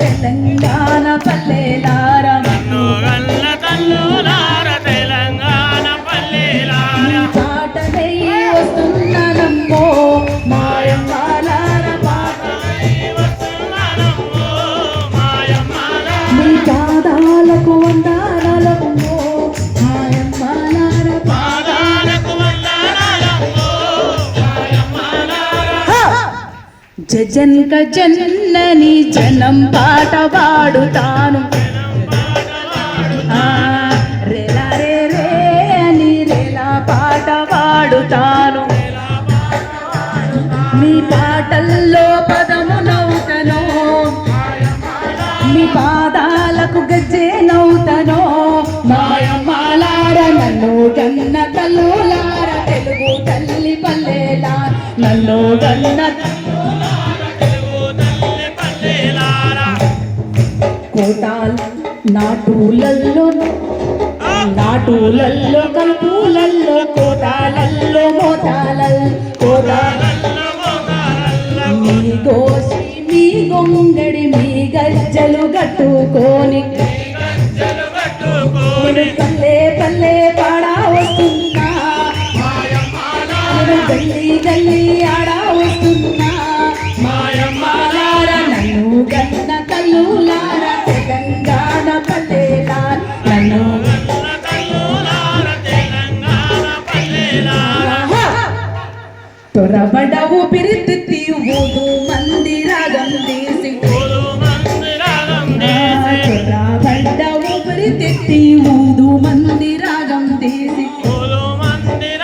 తెలంగాణ జజన్క జన్నని జనం పాట పాడుతాను. ఆ, రేలా రే రే అని రేలా పాట పాడుతాను. మీ పాటల్లో పదము నవ్వుతను మీ పాదాలకు గజ్జే నవ్వుతను మాయమ్మాలార నన్ను గన్న తల్లులార తెలుగు తల్లి పల్లెలా నన్ను గన్న కోటాల్ నాటూలల్లో నాటూలల్లో కలుపులల్లో కోటాలల్లో మోటాలల్ కోటాల మీ గోసి మీ గొంగడి మీ గజ్జలు కట్టుకొని నేను పల్లె పల్లె పాడా వస్తున్నా గల్లీ గల్లీ ఆడా వస్తున్నా మాయమ్మాలార నన్ను గన్న కల్లులారా தொரபடவு பிரித்து தீவு